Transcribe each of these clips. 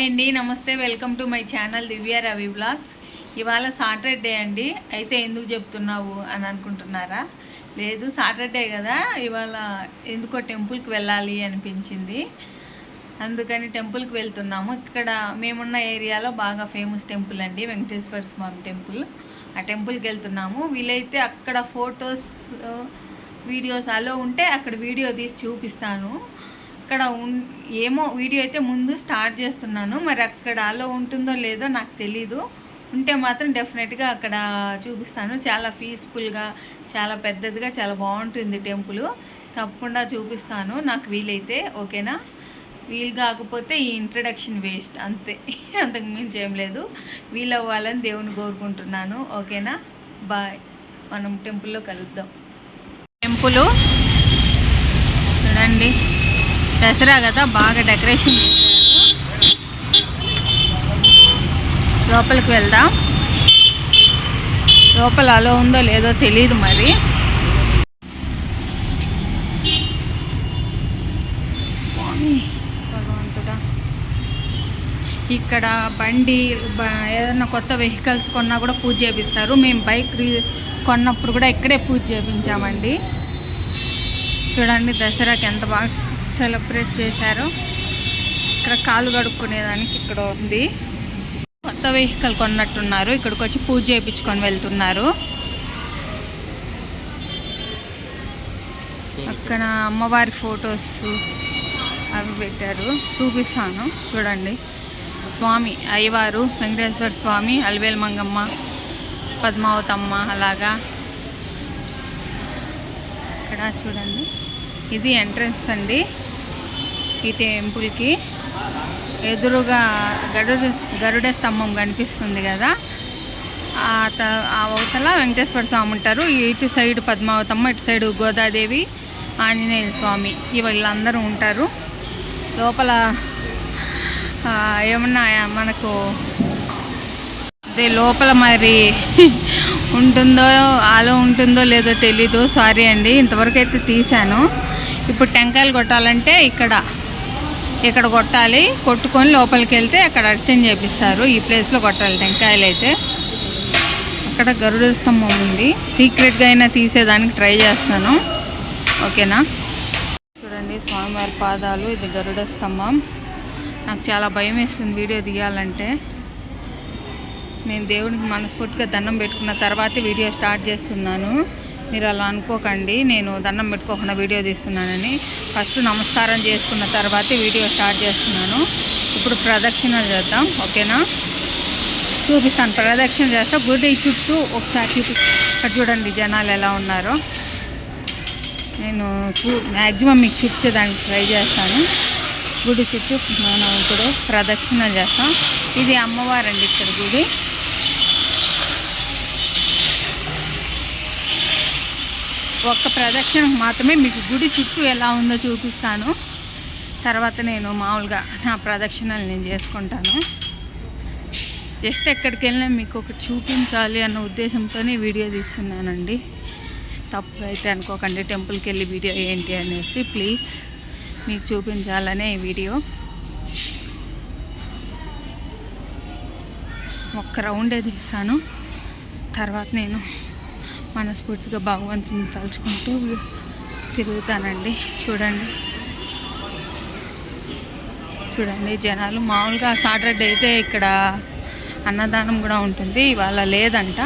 Hi అండి నమస్తే welcome to my channel Divya Ravi blogs ఇవాళ సాటర్డే అండి అయితే ఎందుకు చెప్తున్నావు అని అనుకుంటున్నారా? లేదు సాటర్డే కదా ఇవాళ ఎందుకో టెంపుల్కి వెళ్ళాలి అనిపించింది. అందుకని టెంపుల్కి వెళ్తున్నాము. ఇక్కడ మేమున్న ఏరియాలో బాగా ఫేమస్ టెంపుల్ అండి వెంకటేశ్వర స్వామి టెంపుల్. ఆ టెంపుల్కి వెళ్తున్నాము. వీలైతే అక్కడ ఫొటోస్ వీడియోస్ అలో ఉంటే అక్కడ వీడియో తీసి చూపిస్తాను. అక్కడ ఉన్ ఏమో వీడియో అయితే ముందు స్టార్ట్ చేస్తున్నాను. మరి అక్కడ అలో ఉంటుందో లేదో నాకు తెలీదు. ఉంటే మాత్రం డెఫినెట్గా అక్కడ చూపిస్తాను. చాలా పీస్ఫుల్గా చాలా పెద్దదిగా చాలా బాగుంటుంది టెంపుల్. తప్పకుండా చూపిస్తాను. నాకు వీలైతే ఓకేనా? వీలు కాకపోతే ఈ ఇంట్రడక్షన్ వేస్ట్. అంతే. అంతకు మించి ఏం లేదు. వీలు అవ్వాలని దేవుని కోరుకుంటున్నాను. ఓకేనా? బాయ్. మనం టెంపుల్లో కలుద్దాం. టెంపుల్. చూడండి. దసరా కదా బాగా డెకరేషన్ చేశారు. లోపలికి వెళ్దాం. లోపల అలో ఉందో లేదో తెలియదు మరి. స్వామి భగవంతుడా. ఇక్కడ బండి ఏదైనా కొత్త వెహికల్స్ కొన్నా కూడా పూజ చేపిస్తారు. మేము బైక్ రీ- కొన్నప్పుడు కూడా ఇక్కడే పూజ చేపించామండి. చూడండి దసరాకి ఎంత బాగా సెలబ్రేట్ చేశారు. ఇక్కడ కాలు కడుక్కునేదానికి ఇక్కడ ఉంది. కొత్త వెహికల్ కొన్నట్టున్నారు. ఇక్కడికి వచ్చి పూజ చేయించుకొని వెళ్తున్నారు. అక్కడ అమ్మవారి ఫొటోస్ అవి పెట్టారు. చూపిస్తాను. చూడండి. స్వామి అయ్యవారు వెంకటేశ్వర స్వామి అలివేలు మంగమ్మ పద్మావతమ్మ అలాగా. ఇక్కడ చూడండి. ఇది ఎంట్రన్స్ అండి ఈ టెంపుల్కి. ఎదురుగా గరుడ గరుడ స్తంభం కనిపిస్తుంది కదా. ఆ త ఆ అవతల వెంకటేశ్వర స్వామి ఉంటారు. ఇటు సైడ్ పద్మావతమ్మ ఇటు సైడ్ గోదాదేవి ఆంజనేయ స్వామి వీళ్ళందరూ ఉంటారు. లోపల ఏమన్నా మనకు అదే లోపల మరి ఉంటుందో ఆలో ఉంటుందో లేదో తెలీదు. సారీ అండి. ఇంతవరకు అయితే తీశాను. ఇప్పుడు టెంకాయలు కొట్టాలంటే ఇక్కడ ఇక్కడ కొట్టాలి కొట్టుకొని లోపలికి వెళ్తే అక్కడ అర్చన చేపిస్తారు. ఈ ప్లేస్లో కొట్టాలి టెంకాయలు అయితే. అక్కడ గరుడ స్తంభం ఉంది. సీక్రెట్గా అయినా తీసేదానికి ట్రై చేస్తాను. ఓకేనా? చూడండి స్వామివారి పాదాలు ఇది గరుడ స్తంభం. నాకు చాలా భయం వేస్తుంది వీడియో తీయాలంటే. నేను దేవునికి మనస్ఫూర్తిగా దండం పెట్టుకున్న తర్వాతే వీడియో స్టార్ట్ చేస్తున్నాను. మీరు అలా అనుకోకండి. నేను దండం పెట్టుకోకుండా వీడియో తీస్తున్నానని. ఫస్ట్ నమస్కారం చేసుకున్న తర్వాత వీడియో స్టార్ట్ చేస్తున్నాను. ఇప్పుడు ప్రదక్షిణ చేద్దాం. ఓకేనా? చూపిస్తాను. ప్రదక్షిణ చేస్తా. గుడి చుట్టూ ఒకసారి చూపి ఇక్కడ చూడండి జనాలు ఎలా ఉన్నారో. నేను మ్యాక్సిమం మీకు చూపించేదానికి ట్రై చేస్తాను. గుడి చుట్టూ మనం ఇప్పుడు ప్రదక్షిణ చేస్తాం. ఇది అమ్మవారండి ఇక్కడ గుడి. ఒక్క ప్రదక్షిణకు మాత్రమే మీకు గుడి చుట్టూ ఎలా ఉందో చూపిస్తాను. తర్వాత నేను మామూలుగా నా ప్రదక్షిణలు నేను చేసుకుంటాను. జస్ట్ ఎక్కడికి వెళ్ళినా మీకు ఒకటి చూపించాలి అన్న ఉద్దేశంతోనే వీడియో తీస్తున్నానండి. తప్పు అయితే అనుకోకండి టెంపుల్కి వెళ్ళి వీడియో ఏంటి అనేసి ప్లీజ్ మీకు చూపించాలనే ఈ వీడియో. ఒక్క రౌండే తీస్తాను. తర్వాత నేను మనస్ఫూర్తిగా భగవంతుని తలుచుకుంటూ తిరుగుతానండి. చూడండి. చూడండి జనాలు మామూలుగా సాటర్డే అయితే ఇక్కడ అన్నదానం కూడా ఉంటుంది. ఇవాళ లేదంట.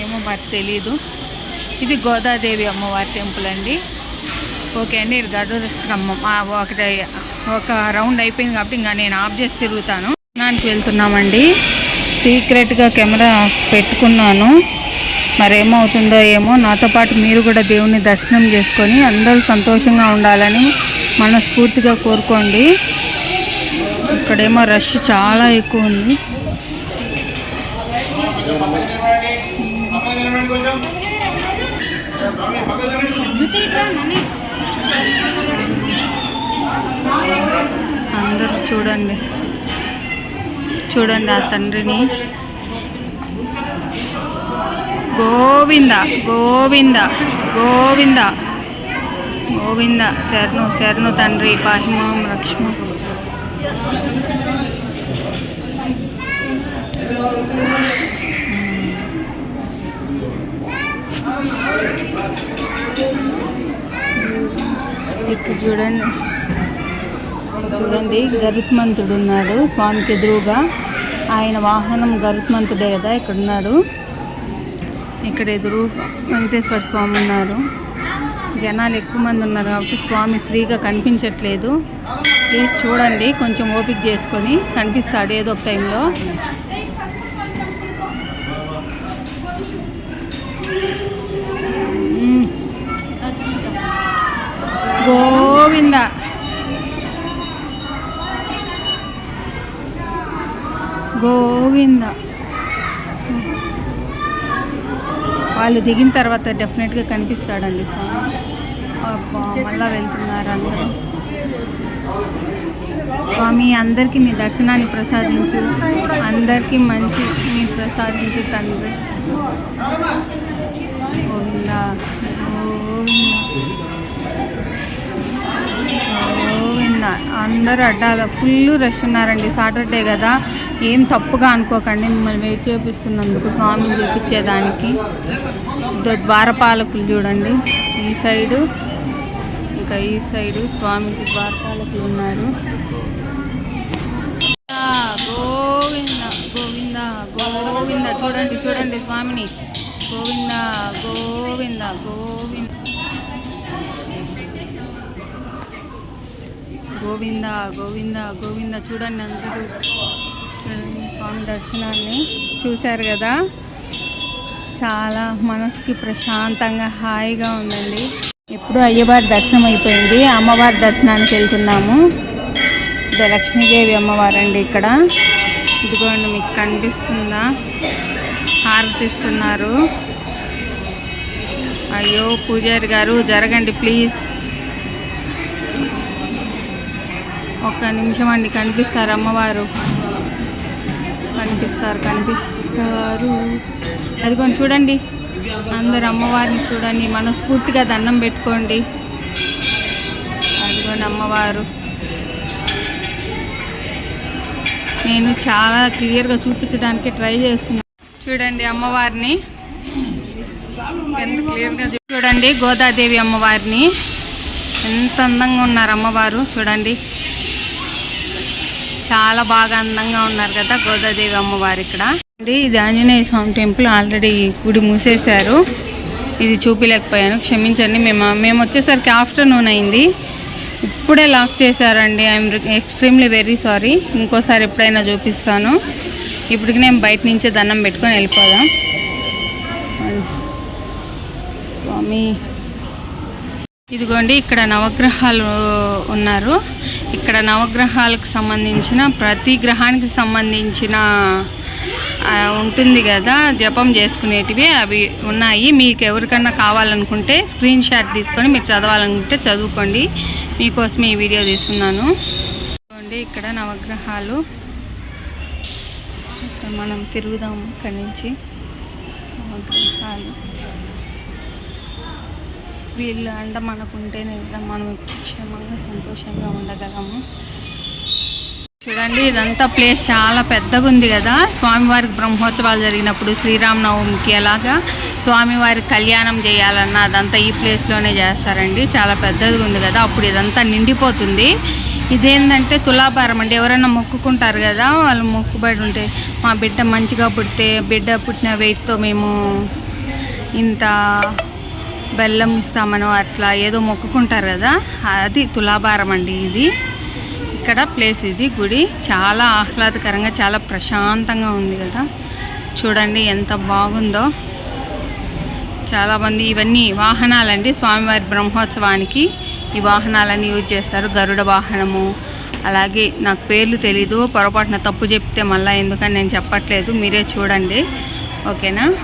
ఏమో మరి తెలీదు. ఇది గోదాదేవి అమ్మవారి టెంపుల్ అండి. ఓకే అండి ఇది ఒకటి ఒక రౌండ్ అయిపోయింది కాబట్టి ఇంకా నేను ఆఫ్ చేసి తిరుగుతాను. దానికి వెళ్తున్నామండి. సీక్రెట్గా కెమెరా పెట్టుకున్నాను. మరి ఏమవుతుందో ఏమో నాతో పాటు మీరు కూడా దేవుని దర్శనం చేసుకొని అందరూ సంతోషంగా ఉండాలని మనస్ఫూర్తిగా కోరుకోండి. ఇక్కడేమో రష్ చాలా ఎక్కువ ఉంది అందరూ చూడండి. చూడండి ఆ తండ్రిని. గోవింద గోవింద గోవింద గోవింద శరణు శరణు తండ్రి పాహిమాం లక్ష్మ ఇక్కడ చూడండి. చూడండి గరుత్మంతుడు ఉన్నాడు స్వామికి ఎదురుగా. ఆయన వాహనం గరుత్మంతుడే కదా ఇక్కడ ఉన్నారు ఇక్కడ ఎదురు వెంకటేశ్వర స్వామి ఉన్నారు. జనాలు ఎక్కువ మంది ఉన్నారు కాబట్టి స్వామి ఫ్రీగా కనిపించట్లేదు. ప్లీజ్ చూడండి కొంచెం ఓపిక చేసుకొని కనిపిస్తాడు ఏదో ఒక టైంలో మ్మ్. గోవింద. గోవింద. వాళ్ళు దిగిన తర్వాత డెఫినెట్గా కనిపిస్తాడండి. స్వామి మళ్ళా వెళ్తున్నారు అందరూ. స్వామి అందరికీ మీ దర్శనాన్ని ప్రసాదించు. అందరికీ మంచి మీ ప్రసాదించు తండ్రి. గోవింద. గోవింద. గోవింద అందరూ అడ్డాల ఫుల్ రష్ ఉన్నారండి సాటర్డే కదా. ఏం తప్పుగా అనుకోకండి మిమ్మల్ని వెయిట్ చేపిస్తున్నందుకు స్వామిని చూపించేదానికి ద్వారపాలకులు చూడండి ఈ సైడు ఇంకా ఈ సైడు స్వామికి ద్వారపాలకులు ఉన్నారు. గోవింద గోవింద గోవింద చూడండి చూడండి స్వామిని. గోవింద గోవింద గోవింద. గోవింద గోవింద గోవింద చూడండి అందరూ. స్వామి దర్శనాన్ని చూశారు కదా. చాలా మనసుకి ప్రశాంతంగా హాయిగా ఉందండి. ఇప్పుడు అయ్యవారి దర్శనం అయిపోయింది. అమ్మవారి దర్శనానికి వెళ్తున్నాము. ఇది లక్ష్మీదేవి అమ్మవారు అండి ఇక్కడ. ఇదిగోండి మీకు కనిపిస్తుందా హారతిస్తున్నారు. అయ్యో పూజారి గారు జరగండి ప్లీజ్. ఒక్క నిమిషం అండి కనిపిస్తారు అమ్మవారు. కనిపిస్తారు కనిపిస్తారు. అదిగోండి చూడండి. అందరు అమ్మవారిని చూడండి. మనస్ఫూర్తిగా దండం పెట్టుకోండి. అదిగోండి అమ్మవారు. నేను చాలా క్లియర్గా చూపించడానికి ట్రై చేస్తున్నాను చూడండి అమ్మవారిని. ఎంత క్లియర్గా చూడండి గోదాదేవి అమ్మవారిని. ఎంత అందంగా ఉన్నారు అమ్మవారు. చూడండి. చాలా బాగా అందంగా ఉన్నారు కదా గోదాదేవి అమ్మవారు ఇక్కడ. అండి ఇది ఆంజనేయ స్వామి టెంపుల్ ఆల్రెడీ గుడి మూసేశారు. ఇది చూపించలేకపోయాను క్షమించండి మేము మేము వచ్చేసరికి ఆఫ్టర్నూన్ అయింది. ఇప్పుడే లాక్ చేశారండి ఐఎమ్ ఎక్స్ట్రీమ్లీ వెరీ సారీ. ఇంకోసారి ఎప్పుడైనా చూపిస్తాను. ఇప్పటికి నేను బయట నుంచే దండం పెట్టుకొని వెళ్ళిపోదాం. స్వామి ఇదిగోండి ఇక్కడ నవగ్రహాలు ఉన్నారు. ఇక్కడ నవగ్రహాలకు సంబంధించిన ప్రతి గ్రహానికి సంబంధించిన ఉంటుంది కదా జపం చేసుకునేటివి అవి ఉన్నాయి. మీకు ఎవరికన్నా కావాలనుకుంటే స్క్రీన్ షాట్ తీసుకొని మీరు చదవాలనుకుంటే చదువుకోండి. మీకోసం ఈ వీడియో తీస్తున్నాను. ఇదిగోండి ఇక్కడ నవగ్రహాలు. మనం తిరుగుదాము ఇక్కడి నుంచి. నవగ్రహాలు. వీళ్ళు అంట మనకుంటేనే కదా మనం క్షేమంగా సంతోషంగా ఉండగలము. చూడండి ఇదంతా ప్లేస్ చాలా పెద్దగా ఉంది కదా. స్వామివారికి బ్రహ్మోత్సవాలు జరిగినప్పుడు శ్రీరామనవమికి ఎలాగా స్వామివారికి కళ్యాణం చేయాలన్నా అదంతా ఈ ప్లేస్లోనే చేస్తారండి. చాలా పెద్దదిగా ఉంది కదా అప్పుడు ఇదంతా నిండిపోతుంది. ఇదేంటంటే తులాభారం అండి. ఎవరైనా మొక్కుకుంటారు కదా వాళ్ళు మొక్కుబడి ఉంటే మా బిడ్డ మంచిగా పుడితే బిడ్డ పుట్టిన వెయిట్తో మేము ఇంత బెల్లం ఇస్తామనో అట్లా ఏదో మొక్కుకుంటారు కదా అది తులాభారం అండి ఇది. ఇక్కడ ప్లేస్ ఇది గుడి. చాలా ఆహ్లాదకరంగా చాలా ప్రశాంతంగా ఉంది కదా. చూడండి ఎంత బాగుందో. చాలామంది ఇవన్నీ వాహనాలండి. స్వామివారి బ్రహ్మోత్సవానికి ఈ వాహనాలన్నీ యూజ్ చేస్తారు. గరుడ వాహనము అలాగే నాకు పేర్లు తెలీదు పొరపాటున తప్పు చెప్తే మళ్ళీ ఎందుకని నేను చెప్పట్లేదు. మీరే చూడండి. ఓకేనా?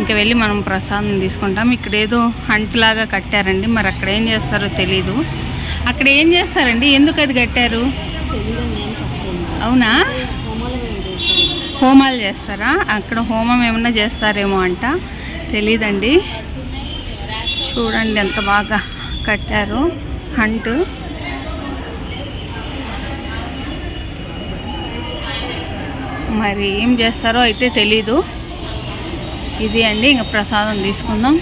ఇంకా వెళ్ళి మనం ప్రసాదం తీసుకుంటాం. ఇక్కడ ఏదో హంట్ లాగా కట్టారండి. మరి అక్కడ ఏం చేస్తారో తెలీదు. అక్కడ ఏం చేస్తారండి? ఎందుకు అది కట్టారు? అవునా? హోమాలు చేస్తారా? అక్కడ హోమం ఏమన్నా చేస్తారేమో అంట. తెలీదండి. చూడండి ఎంత బాగా కట్టారు హంట్ మరి ఏం చేస్తారో అయితే తెలీదు. ఇది అండి ఇంకా ప్రసాదం తీసుకుందాం.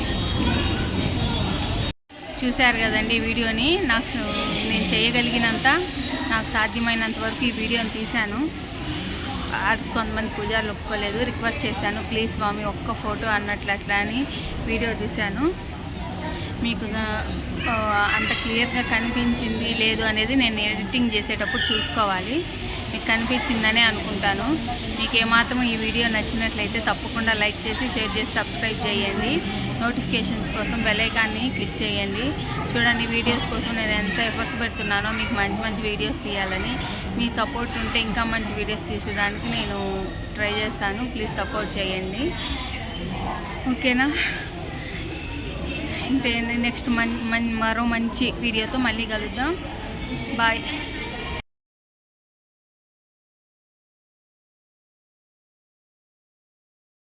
చూశారు కదండి ఈ వీడియోని నాకు నేను చేయగలిగినంత నాకు సాధ్యమైనంత వరకు ఈ వీడియోని తీశాను. కొంతమంది పూజారులు ఒప్పుకోలేదు రిక్వెస్ట్ చేశాను ప్లీజ్ స్వామి ఒక్క ఫోటో అన్నట్లు అట్లా అని వీడియో తీశాను. మీకు అంత క్లియర్గా కనిపించింది లేదు అనేది నేను ఎడిటింగ్ చేసేటప్పుడు చూసుకోవాలి. మీకు కనిపించిందనే అనుకుంటాను. మీకు ఏమాత్రం ఈ వీడియో నచ్చినట్లయితే తప్పకుండా లైక్ చేసి షేర్ చేసి సబ్స్క్రైబ్ చేయండి. నోటిఫికేషన్స్ కోసం బెలైకాన్ని క్లిక్ చేయండి. చూడండి వీడియోస్ కోసం నేను ఎంత ఎఫర్ట్స్ పెడుతున్నానో మీకు మంచి మంచి వీడియోస్ తీయాలని. మీ సపోర్ట్ ఉంటే ఇంకా మంచి వీడియోస్ తీసేదానికి నేను ట్రై చేస్తాను. ప్లీజ్ సపోర్ట్ చేయండి. ఓకేనా? ఇంతే నెక్స్ట్ మన్ మరో మంచి వీడియోతో మళ్ళీ కలుద్దాం. బాయ్.